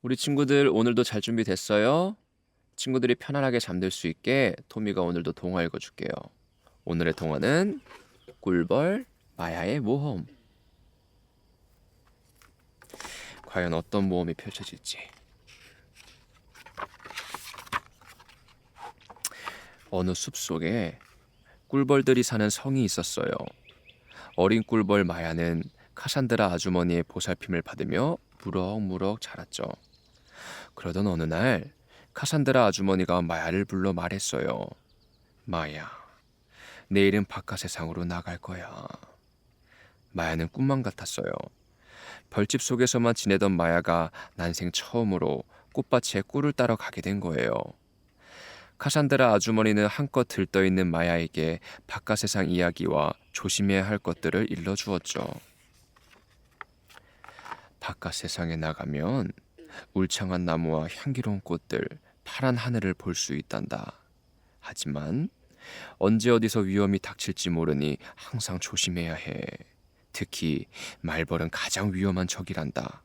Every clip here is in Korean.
우리 친구들 오늘도 잘 준비됐어요? 친구들이 편안하게 잠들 수 있게 토미가 오늘도 동화 읽어줄게요. 오늘의 동화는 꿀벌 마야의 모험. 과연 어떤 모험이 펼쳐질지. 어느 숲 속에 꿀벌들이 사는 성이 있었어요. 어린 꿀벌 마야는 카산드라 아주머니의 보살핌을 받으며 무럭무럭 자랐죠. 그러던 어느 날 카산드라 아주머니가 마야를 불러 말했어요. 마야, 내일은 바깥 세상으로 나갈 거야. 마야는 꿈만 같았어요. 별집 속에서만 지내던 마야가 난생 처음으로 꽃밭에 꿀을 따러 가게 된 거예요. 카산드라 아주머니는 한껏 들떠 있는 마야에게 바깥 세상 이야기와 조심해야 할 것들을 일러 주었죠. 바깥 세상에 나가면 울창한 나무와 향기로운 꽃들, 파란 하늘을 볼 수 있단다. 하지만 언제 어디서 위험이 닥칠지 모르니 항상 조심해야 해. 특히 말벌은 가장 위험한 적이란다.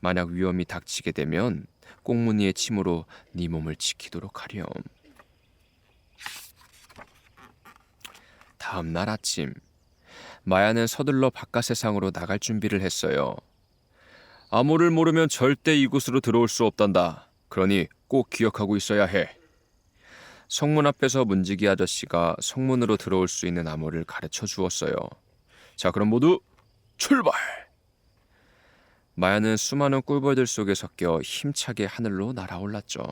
만약 위험이 닥치게 되면 꽁무니의 침으로 네 몸을 지키도록 하렴. 다음 날 아침 마야는 서둘러 바깥 세상으로 나갈 준비를 했어요. 암호를 모르면 절대 이곳으로 들어올 수 없단다. 그러니 꼭 기억하고 있어야 해. 성문 앞에서 문지기 아저씨가 성문으로 들어올 수 있는 암호를 가르쳐 주었어요. 자, 그럼 모두 출발! 마야는 수많은 꿀벌들 속에 섞여 힘차게 하늘로 날아올랐죠.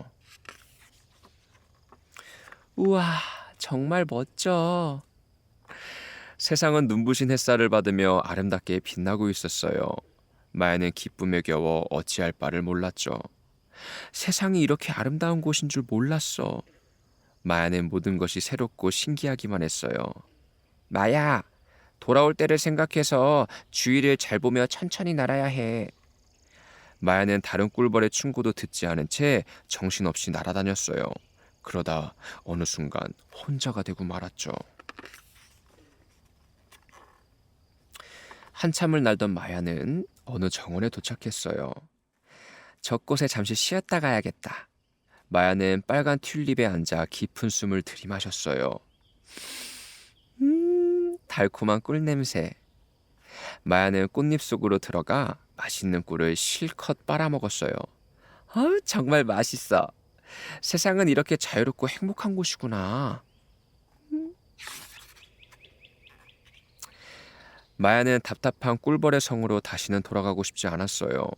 우와, 정말 멋져. 세상은 눈부신 햇살을 받으며 아름답게 빛나고 있었어요. 마야는 기쁨에 겨워 어찌할 바를 몰랐죠. 세상이 이렇게 아름다운 곳인 줄 몰랐어. 마야는 모든 것이 새롭고 신기하기만 했어요. 마야, 돌아올 때를 생각해서 주위를 잘 보며 천천히 날아야 해. 마야는 다른 꿀벌의 충고도 듣지 않은 채 정신없이 날아다녔어요. 그러다 어느 순간 혼자가 되고 말았죠. 한참을 날던 마야는 어느 정원에 도착했어요. 저곳에 잠시 쉬었다 가야겠다. 마야는 빨간 튤립에 앉아 깊은 숨을 들이마셨어요. 음, 달콤한 꿀 냄새. 마야는 꽃잎 속으로 들어가 맛있는 꿀을 실컷 빨아먹었어요. 아, 정말 맛있어. 세상은 이렇게 자유롭고 행복한 곳이구나. 마야는 답답한 꿀벌의 성으로 다시는 돌아가고 싶지 않았어요.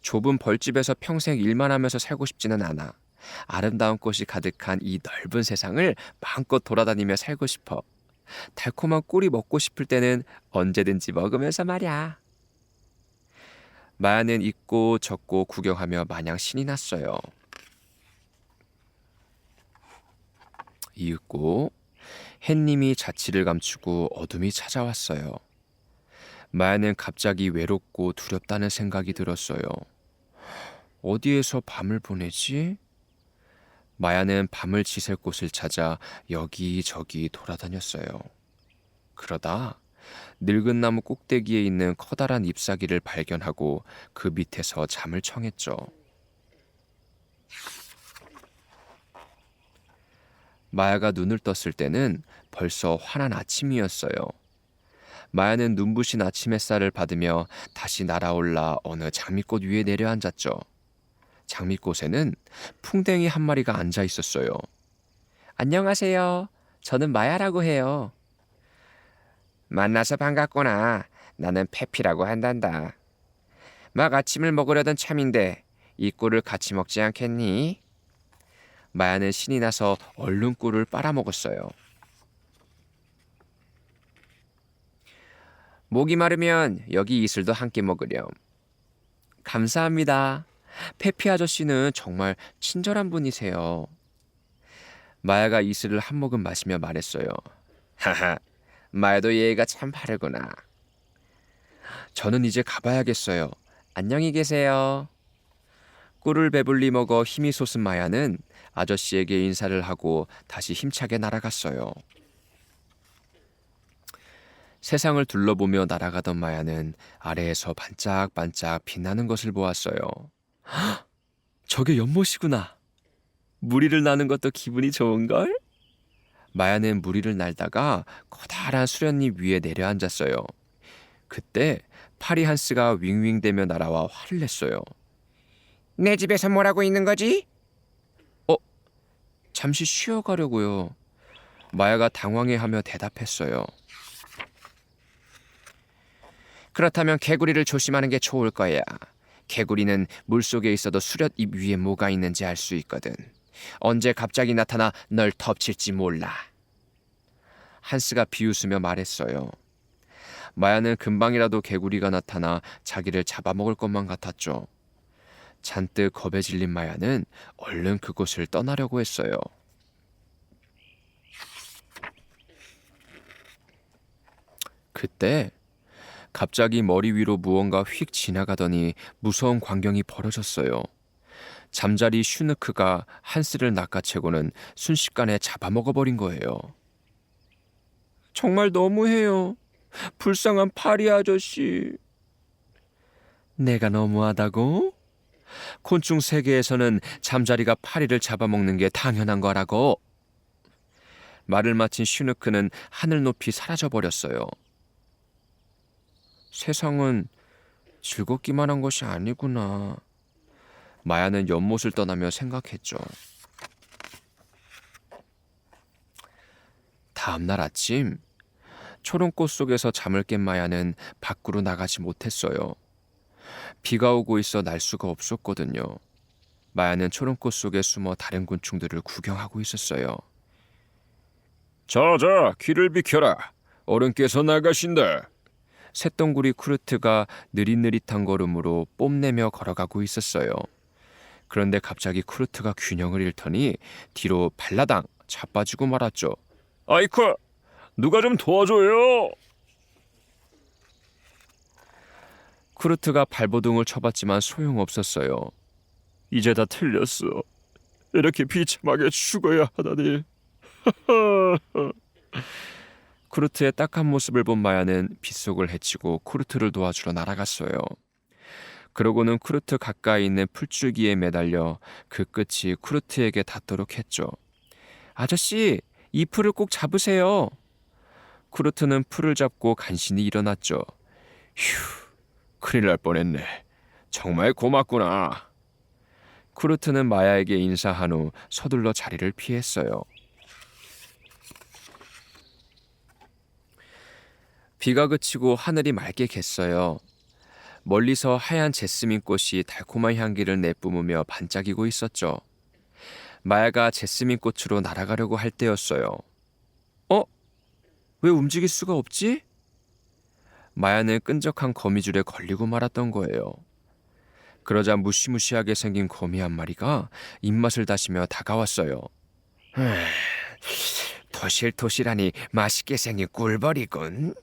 좁은 벌집에서 평생 일만 하면서 살고 싶지는 않아. 아름다운 꽃이 가득한 이 넓은 세상을 마음껏 돌아다니며 살고 싶어. 달콤한 꿀이 먹고 싶을 때는 언제든지 먹으면서 말이야. 마야는 잊고 적고 구경하며 마냥 신이 났어요. 이윽고 햇님이 자취를 감추고 어둠이 찾아왔어요. 마야는 갑자기 외롭고 두렵다는 생각이 들었어요. 어디에서 밤을 보내지? 마야는 밤을 지샐 곳을 찾아 여기저기 돌아다녔어요. 그러다 늙은 나무 꼭대기에 있는 커다란 잎사귀를 발견하고 그 밑에서 잠을 청했죠. 마야가 눈을 떴을 때는 벌써 환한 아침이었어요. 마야는 눈부신 아침 햇살을 받으며 다시 날아올라 어느 장미꽃 위에 내려앉았죠. 장미꽃에는 풍뎅이 한 마리가 앉아 있었어요. 안녕하세요. 저는 마야라고 해요. 만나서 반갑구나. 나는 페피라고 한단다. 막 아침을 먹으려던 참인데 이 꿀을 같이 먹지 않겠니? 마야는 신이 나서 얼른 꿀을 빨아먹었어요. 목이 마르면 여기 이슬도 함께 먹으렴. 감사합니다. 페피 아저씨는 정말 친절한 분이세요. 마야가 이슬을 한 모금 마시며 말했어요. 하하, 마야도 예의가 참 바르구나. 저는 이제 가봐야겠어요. 안녕히 계세요. 꿀을 배불리 먹어 힘이 솟은 마야는 아저씨에게 인사를 하고 다시 힘차게 날아갔어요. 세상을 둘러보며 날아가던 마야는 아래에서 반짝반짝 빛나는 것을 보았어요. 저게 연못이구나. 무리를 나는 것도 기분이 좋은걸? 마야는 무리를 날다가 커다란 수련잎 위에 내려앉았어요. 그때 파리 한스가 윙윙대며 날아와 화를 냈어요. 내 집에서 뭐라고 있는 거지? 잠시 쉬어가려고요. 마야가 당황해하며 대답했어요. 그렇다면 개구리를 조심하는 게 좋을 거야. 개구리는 물속에 있어도 수렵잎 위에 뭐가 있는지 알 수 있거든. 언제 갑자기 나타나 널 덮칠지 몰라. 한스가 비웃으며 말했어요. 마야는 금방이라도 개구리가 나타나 자기를 잡아먹을 것만 같았죠. 잔뜩 겁에 질린 마야는 얼른 그곳을 떠나려고 했어요. 그때 갑자기 머리 위로 무언가 휙 지나가더니 무서운 광경이 벌어졌어요. 잠자리 슈누크가 한스를 낚아채고는 순식간에 잡아먹어버린 거예요. 정말 너무해요. 불쌍한 파리 아저씨. 내가 너무하다고? 곤충 세계에서는 잠자리가 파리를 잡아먹는 게 당연한 거라고. 말을 마친 슈누크는 하늘 높이 사라져 버렸어요. 세상은 즐겁기만 한 것이 아니구나. 마야는 연못을 떠나며 생각했죠. 다음 날 아침 초롱꽃 속에서 잠을 깬 마야는 밖으로 나가지 못했어요. 비가 오고 있어 날 수가 없었거든요. 마야는 초롱꽃 속에 숨어 다른 곤충들을 구경하고 있었어요. 자자, 길을 비켜라. 어른께서 나가신다. 새똥구리 쿠르트가 느릿느릿한 걸음으로 뽐내며 걸어가고 있었어요. 그런데 갑자기 쿠르트가 균형을 잃더니 뒤로 발라당 자빠지고 말았죠. 아이쿠, 누가 좀 도와줘요. 쿠르트가 발버둥을 쳐봤지만 소용없었어요. 이제 다 틀렸어. 이렇게 비참하게 죽어야 하다니. 쿠르트의 딱한 모습을 본 마야는 빗속을 헤치고 쿠르트를 도와주러 날아갔어요. 그러고는 쿠르트 가까이 있는 풀줄기에 매달려 그 끝이 쿠르트에게 닿도록 했죠. 아저씨, 이 풀을 꼭 잡으세요. 쿠르트는 풀을 잡고 간신히 일어났죠. 휴, 큰일 날 뻔했네. 정말 고맙구나. 쿠르트는 마야에게 인사한 후 서둘러 자리를 피했어요. 비가 그치고 하늘이 맑게 겠어요. 멀리서 하얀 제스민 꽃이 달콤한 향기를 내뿜으며 반짝이고 있었죠. 마야가 제스민 꽃으로 날아가려고 할 때였어요. 어? 왜 움직일 수가 없지? 마야는 끈적한 거미줄에 걸리고 말았던 거예요. 그러자 무시무시하게 생긴 거미 한 마리가 입맛을 다시며 다가왔어요. 토실토실하니 맛있게 생긴 꿀벌이군.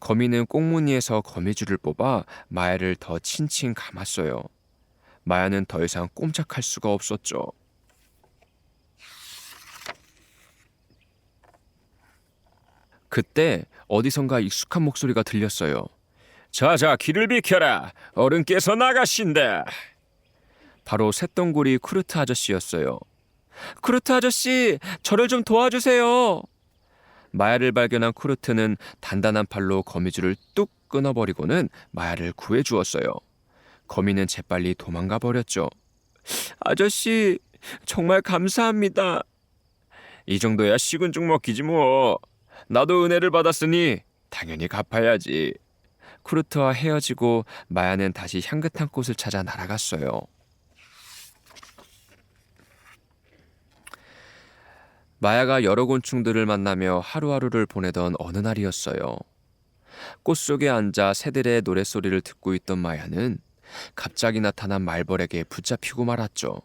거미는 꽁무니에서 거미줄을 뽑아 마야를 더 친친 감았어요. 마야는 더 이상 꼼짝할 수가 없었죠. 그때 어디선가 익숙한 목소리가 들렸어요. 자자 길을 비켜라. 어른께서 나가신다. 바로 새똥구리 쿠르트 아저씨였어요. 쿠르트 아저씨, 저를 좀 도와주세요. 마야를 발견한 쿠르트는 단단한 팔로 거미줄을 뚝 끊어버리고는 마야를 구해주었어요. 거미는 재빨리 도망가 버렸죠. 아저씨, 정말 감사합니다. 이 정도야 식은 죽 먹기지 뭐. 나도 은혜를 받았으니 당연히 갚아야지. 쿠르트와 헤어지고 마야는 다시 향긋한 꽃을 찾아 날아갔어요. 마야가 여러 곤충들을 만나며 하루하루를 보내던 어느 날이었어요. 꽃 속에 앉아 새들의 노랫소리를 듣고 있던 마야는 갑자기 나타난 말벌에게 붙잡히고 말았죠.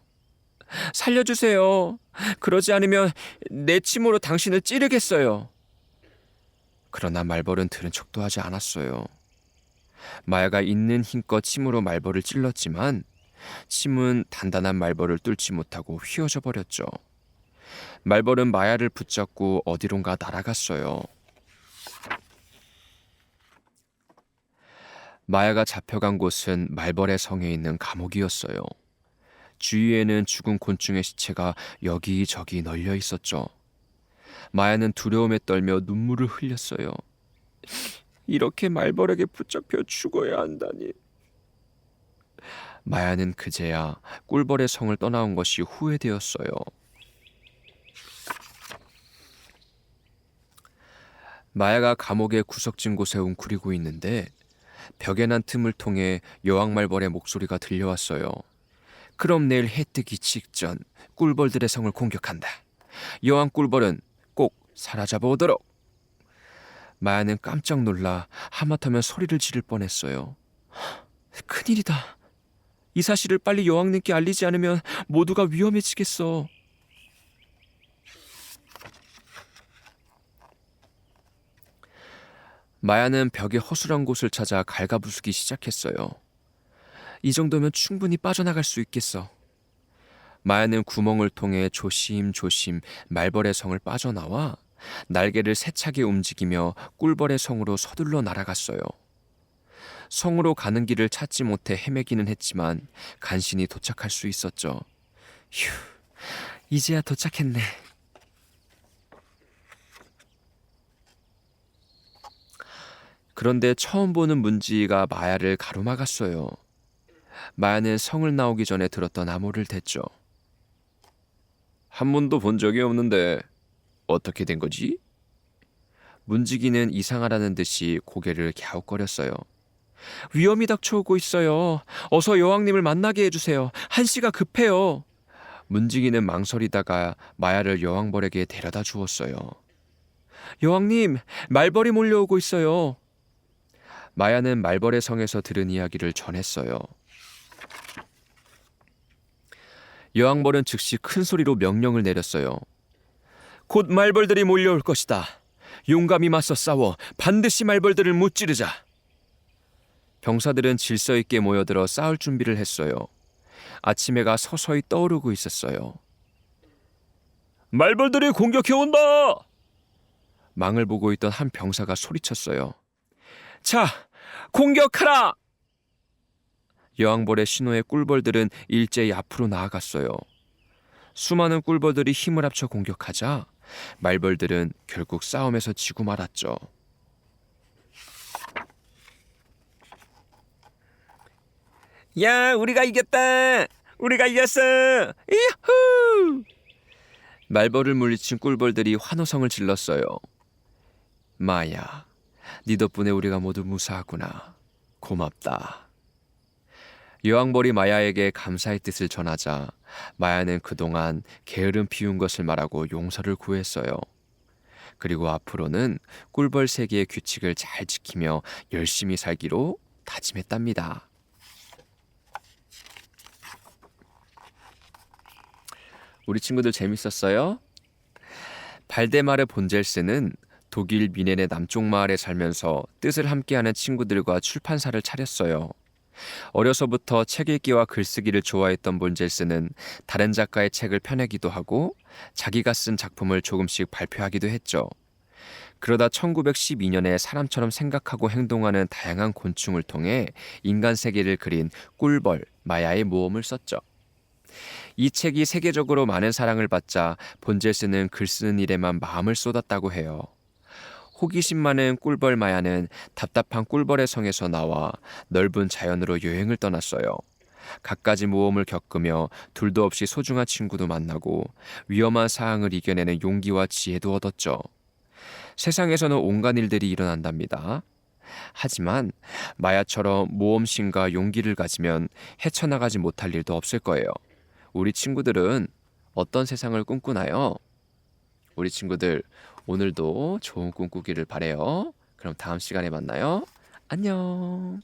살려주세요. 그러지 않으면 내 침으로 당신을 찌르겠어요. 그러나 말벌은 들은 척도 하지 않았어요. 마야가 있는 힘껏 침으로 말벌을 찔렀지만 침은 단단한 말벌을 뚫지 못하고 휘어져 버렸죠. 말벌은 마야를 붙잡고 어디론가 날아갔어요. 마야가 잡혀간 곳은 말벌의 성에 있는 감옥이었어요. 주위에는 죽은 곤충의 시체가 여기저기 널려 있었죠. 마야는 두려움에 떨며 눈물을 흘렸어요. 이렇게 말벌에게 붙잡혀 죽어야 한다니. 마야는 그제야 꿀벌의 성을 떠나온 것이 후회되었어요. 마야가 감옥의 구석진 곳에 웅크리고 있는데 벽에 난 틈을 통해 여왕말벌의 목소리가 들려왔어요. 그럼 내일 해 뜨기 직전 꿀벌들의 성을 공격한다. 여왕 꿀벌은 꼭 사라잡아 오도록. 마야는 깜짝 놀라 하마터면 소리를 지를 뻔했어요. 큰일이다. 이 사실을 빨리 여왕님께 알리지 않으면 모두가 위험해지겠어. 마야는 벽의 허술한 곳을 찾아 갈가부수기 시작했어요. 이 정도면 충분히 빠져나갈 수 있겠어. 마야는 구멍을 통해 조심조심 말벌의 성을 빠져나와 날개를 세차게 움직이며 꿀벌의 성으로 서둘러 날아갔어요. 성으로 가는 길을 찾지 못해 헤매기는 했지만 간신히 도착할 수 있었죠. 휴, 이제야 도착했네. 그런데 처음 보는 문지가 마야를 가로막았어요. 마야는 성을 나오기 전에 들었던 암호를 댔죠. 한 번도 본 적이 없는데 어떻게 된 거지? 문지기는 이상하다는 듯이 고개를 갸웃거렸어요. 위험이 닥쳐오고 있어요. 어서 여왕님을 만나게 해주세요. 한시가 급해요. 문지기는 망설이다가 마야를 여왕벌에게 데려다 주었어요. 여왕님, 말벌이 몰려오고 있어요. 마야는 말벌의 성에서 들은 이야기를 전했어요. 여왕벌은 즉시 큰 소리로 명령을 내렸어요. 곧 말벌들이 몰려올 것이다. 용감히 맞서 싸워 반드시 말벌들을 무찌르자. 병사들은 질서 있게 모여들어 싸울 준비를 했어요. 아침 해가 서서히 떠오르고 있었어요. 말벌들이 공격해 온다! 망을 보고 있던 한 병사가 소리쳤어요. 자, 공격하라! 여왕벌의 신호에 꿀벌들은 일제히 앞으로 나아갔어요. 수많은 꿀벌들이 힘을 합쳐 공격하자 말벌들은 결국 싸움에서 지고 말았죠. 야, 우리가 이겼다! 우리가 이겼어! 이후! 말벌을 물리친 꿀벌들이 환호성을 질렀어요. 마야, 네 덕분에 우리가 모두 무사하구나. 고맙다. 여왕벌이 마야에게 감사의 뜻을 전하자 마야는 그동안 게으름 피운 것을 말하고 용서를 구했어요. 그리고 앞으로는 꿀벌 세계의 규칙을 잘 지키며 열심히 살기로 다짐했답니다. 우리 친구들 재밌었어요? 발데마르 본젤스는 독일 미넨의 남쪽 마을에 살면서 뜻을 함께하는 친구들과 출판사를 차렸어요. 어려서부터 책 읽기와 글쓰기를 좋아했던 본젤스는 다른 작가의 책을 펴내기도 하고 자기가 쓴 작품을 조금씩 발표하기도 했죠. 그러다 1912년에 사람처럼 생각하고 행동하는 다양한 곤충을 통해 인간 세계를 그린 꿀벌 마야의 모험을 썼죠. 이 책이 세계적으로 많은 사랑을 받자 본젤스는 글 쓰는 일에만 마음을 쏟았다고 해요. 호기심 많은 꿀벌 마야는 답답한 꿀벌의 성에서 나와 넓은 자연으로 여행을 떠났어요. 갖가지 모험을 겪으며 둘도 없이 소중한 친구도 만나고 위험한 사항을 이겨내는 용기와 지혜도 얻었죠. 세상에서는 온갖 일들이 일어난답니다. 하지만 마야처럼 모험심과 용기를 가지면 헤쳐나가지 못할 일도 없을 거예요. 우리 친구들은 어떤 세상을 꿈꾸나요? 우리 친구들 오늘도 좋은 꿈 꾸기를 바래요. 그럼 다음 시간에 만나요. 안녕.